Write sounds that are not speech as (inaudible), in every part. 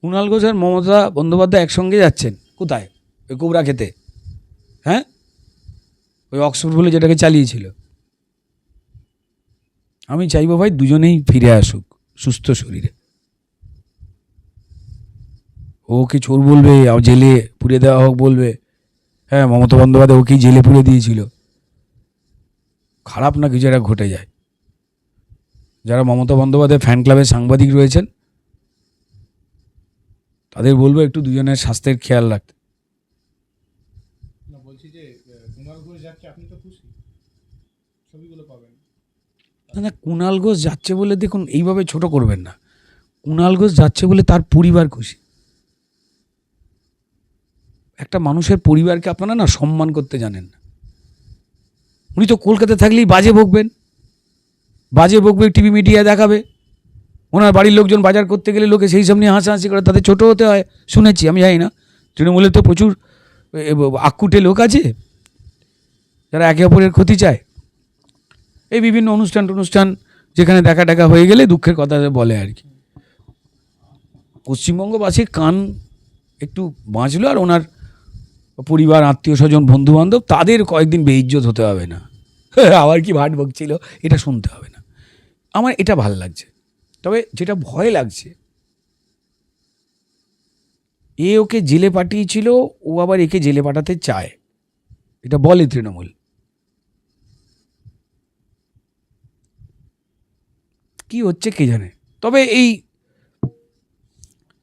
কুণাল ঘোষ আর মমতা বন্দ্যোপাধ্যায় একসঙ্গে যাচ্ছেন। কোথায়? ওই কোবরা খেতে হ্যাঁ? ওই অক্সফোর্ড বলে যেটাকে চালিয়েছিল। আমি চাইব ভাই দুজনেই ফিরে আসুক, সুস্থ শরীরে। ও ওকে চোর বলবে? জেলে পুড়ে দেওয়া হোক বলবে। হ্যাঁ মমতা বন্দ্যোপাধ্যায় ওকেই জেলে পুড়ে দিয়েছিল। খারাপ না কিছু একটা ঘটে যায়। যারা মমতা বন্দ্যোপাধ্যায় ফ্যান ক্লাবের সাংবাদিক রয়েছেন তাদের বলব একটু দুজনের স্বাস্থ্যের খেয়াল রাখতে। না বলছি যে কুণাল ঘোষ যাচ্ছে আপনি তো খুশি। না না কুণাল ঘোষ যাচ্ছে বলে দেখুন এইভাবে ছোট করবেন না। কুণাল ঘোষ যাচ্ছে বলে তার পরিবার খুশি। একটা মানুষের পরিবারকে আপনারা না সম্মান করতে জানেন না। উনি তো কলকাতায় থাকলেই বাজে বকবেন। বাজে বকবে টিভি মিডিয়া দেখাবে। ওনার বাড়ির লোকজন বাজার করতে গেলে লোকে সেই সব নিয়ে হাসাহাসি করে তাদের ছোটো হতে হয় শুনেছি আমি জানি না। তৃণমূলে তো প্রচুর এ, আক্কুটে লোক আছে যারা একে অপরের ক্ষতি চায়। এই বিভিন্ন অনুষ্ঠান টনুষ্ঠান যেখানে দেখা টাকা হয়ে গেলে দুঃখের কথা বলে আর কি। পশ্চিমবঙ্গবাসীর কান একটু বাঁচলো আর ওনার পরিবার আত্মীয় স্বজন বন্ধু বান্ধব তাদের কয়েকদিন বেইজ্জত হতে হবে না। (laughs) আবার কি ভাট বকছিল এটা শুনতে হবে না। আমার এটা ভালো লাগছে। তবে যেটা ভয় লাগছে, এ ওকে জেলে পাঠিয়েছিল, ও আবার একে জেলে পাঠাতে চায়। এটা বলে তৃণমূল। কি হচ্ছে কে জানে? তবে এই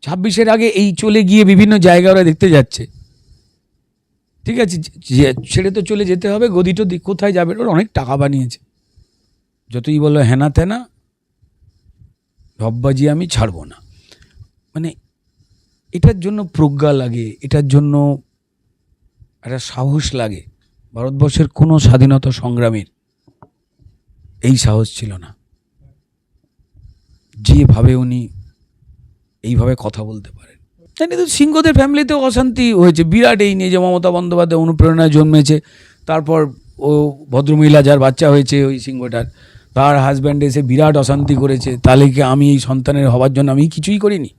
ছাব্বিশের আগে এই চলে গিয়ে বিভিন্ন জায়গা ওরা দেখতে যাচ্ছে। ঠিক আছে ছেড়ে তো চলে যেতে হবে, গদিটো কোথায় যাবে? ওর অনেক টাকা বানিয়েছে। যতই বলো হেনা তেনা রব্বাজি আমি ছাড়বো না। মানে এটার জন্য প্রজ্ঞা লাগে, এটার জন্য একটা সাহস লাগে। ভারতবর্ষের কোনো স্বাধীনতা সংগ্রামীর এই সাহস ছিল না। যেভাবে উনি এইভাবে কথা বলতে পারেন। জানি তো সিংহদের ফ্যামিলিতেও অশান্তি হয়েছে, বিরাট এই নিয়ে যে মমতা বন্দ্যোপাধ্যায় অনুপ্রেরণায় জন্মেছে, তারপর ও ভদ্রমহিলা যার বাচ্চা হয়েছে ওই সিংহটার তার হাজব্যান্ড এসে বিরাট অশান্তি করেছে। তাহলে কি আমি এই সন্তানের হবার জন্য আমি কিছুই করিনি।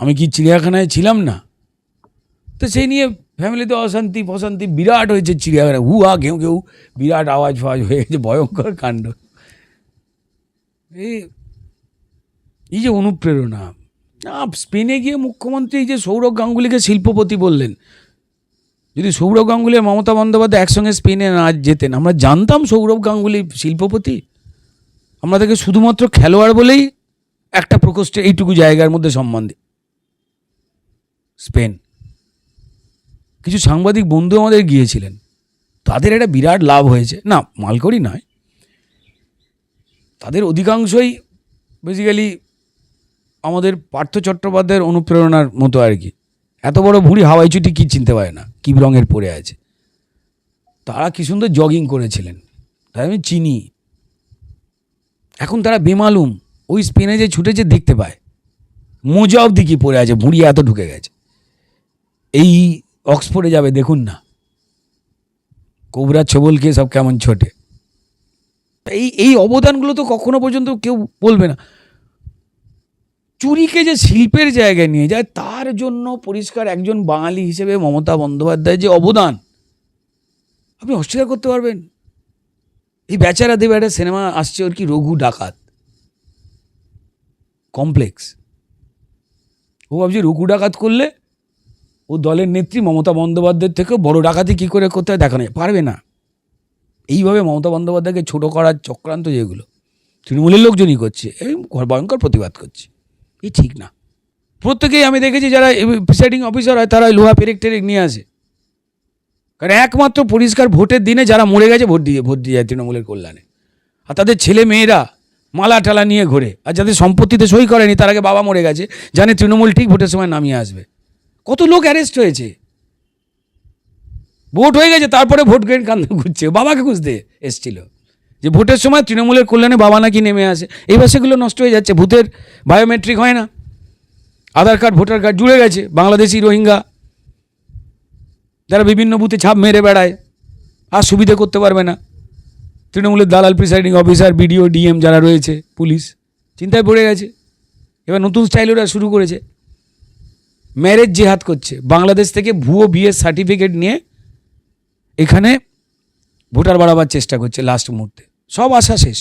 আমি কি চিড়িয়াখানায় ছিলাম না? তো সেই নিয়ে ফ্যামিলিতে অশান্তি ফশান্তি বিরাট হয়েছে চিড়িয়াখানায়। হু হা ঘেউ ঘেউ, বিরাট আওয়াজ ফাওয়াজ হয়ে গেছে, ভয়ঙ্কর কাণ্ড। এই এই যে অনুপ্রেরণা। না, স্পেনে গিয়ে মুখ্যমন্ত্রী যে সৌরভ গাঙ্গুলিকে শিল্পপতি বললেন। যদি সৌরভ গাঙ্গুলি আর মমতা বন্দ্যোপাধ্যায় একসঙ্গে স্পেনে না যেতেন, আমরা জানতাম সৌরভ গাঙ্গুলি শিল্পপতি? আমরা তাকে শুধুমাত্র খেলোয়াড় বলেই একটা প্রকোষ্ঠে এইটুকু জায়গার মধ্যে সম্মান দিই স্পেন। কিছু সাংবাদিক বন্ধু আমাদের গিয়েছিলেন। তাদের একটা বিরাট লাভ হয়েছে। না, মালকড়ি নয়। তাদের অধিকাংশই বেসিক্যালি আমাদের পার্থ চট্টোপাধ্যায়ের অনুপ্রেরণার মতো আর কি। এত বড় ভুঁড়ি হাওয়াই চুটি কি চিনতে পারে না, কি রঙের পরে আছে। তারা কী সুন্দর জগিং করেছিলেন। তাই আমি চিনি। এখন তারা বেমালুম। ওই স্পেনে যে ছুটেছে দেখতে পায়। মোজা অবধি কি পড়ে আছে? ভুঁড়ি এত ঢুকে গেছে। এই অক্সফোর্ডে যাবে, দেখুন না। কোবরা ছবলকে সব কেমন ছোটে। এই এই অবদানগুলো তো কখনো পর্যন্ত কেউ বলবে না। চুরিকে যে শিল্পের জায়গায় নিয়ে যায়, তার জন্য পরিষ্কার একজন বাঙালি হিসেবে মমতা বন্দ্যোপাধ্যায় যে অবদান, আপনি অস্বীকার করতে পারবেন। এই বেচারা দেবে একটা সিনেমা আসছে, ওর কি রঘু ডাকাত? কমপ্লেক্স। ও ভাবছি রঘু ডাকাত করলে ও দলের নেত্রী মমতা বন্দ্যোপাধ্যায়ের থেকেও বড় ডাকাতি কী করে করতে হয় দেখানো পারবে না। এইভাবে মমতা বন্দ্যোপাধ্যায়কে ছোট করার চক্রান্ত যেগুলো, তৃণমূলের লোকজনই করছে, এই ভয়ঙ্কর প্রতিবাদ করছে। এই ঠিক না। প্রত্যেকেই আমি দেখেছি যারা প্রিসাইডিং অফিসার হয় তারা লোহা পেরেক টেরেক নিয়ে আসে। কারণ একমাত্র পরিষ্কার ভোটের দিনে যারা মরে গেছে, ভোট দিয়ে ভোট দিয়ে যায় তৃণমূলের কল্যাণে। আর তাদের ছেলে মেয়েরা মালা টালা নিয়ে ঘোরে। আর যাদের সম্পত্তিতে সই করেনি, তার আগে বাবা মরে গেছে, জানে তৃণমূল ঠিক ভোটের সময় নামিয়ে আসবে। কত লোক অ্যারেস্ট হয়েছে। ভোট হয়ে গেছে, তারপরে ভোট গ্রেন কান্দ ঘুরছে। বাবাকে খুঁজতে এসছিল। যে ভোটের সময় তৃণমূলের কল্যাণে বাবা নাকি নেমে আসে। এইবার সেগুলো নষ্ট হয়ে যাচ্ছে, ভূতের বায়োমেট্রিক হয় না। আধার কার্ড, ভোটার কার্ড জুড়ে গেছে, বাংলাদেশি রোহিঙ্গা। যারা বিভিন্ন বুথে ছাপ মেরে বেড়ায়, আর সুবিধে করতে পারবে না। তৃণমূলের দালাল প্রিসাইডিং অফিসার, বিডিও, ডিএম যারা রয়েছে, পুলিশ, চিন্তায় পড়ে গেছে। এবার নতুন স্টাইল ওরা শুরু করেছে। ম্যারেজ জেহাদ করছে। বাংলাদেশ থেকে ভুয়ো বিয়ের সার্টিফিকেট নিয়ে এখানে ভোটার বাড়াবার চেষ্টা করছে লাস্ট মুহূর্তে। সব আশা শেষ।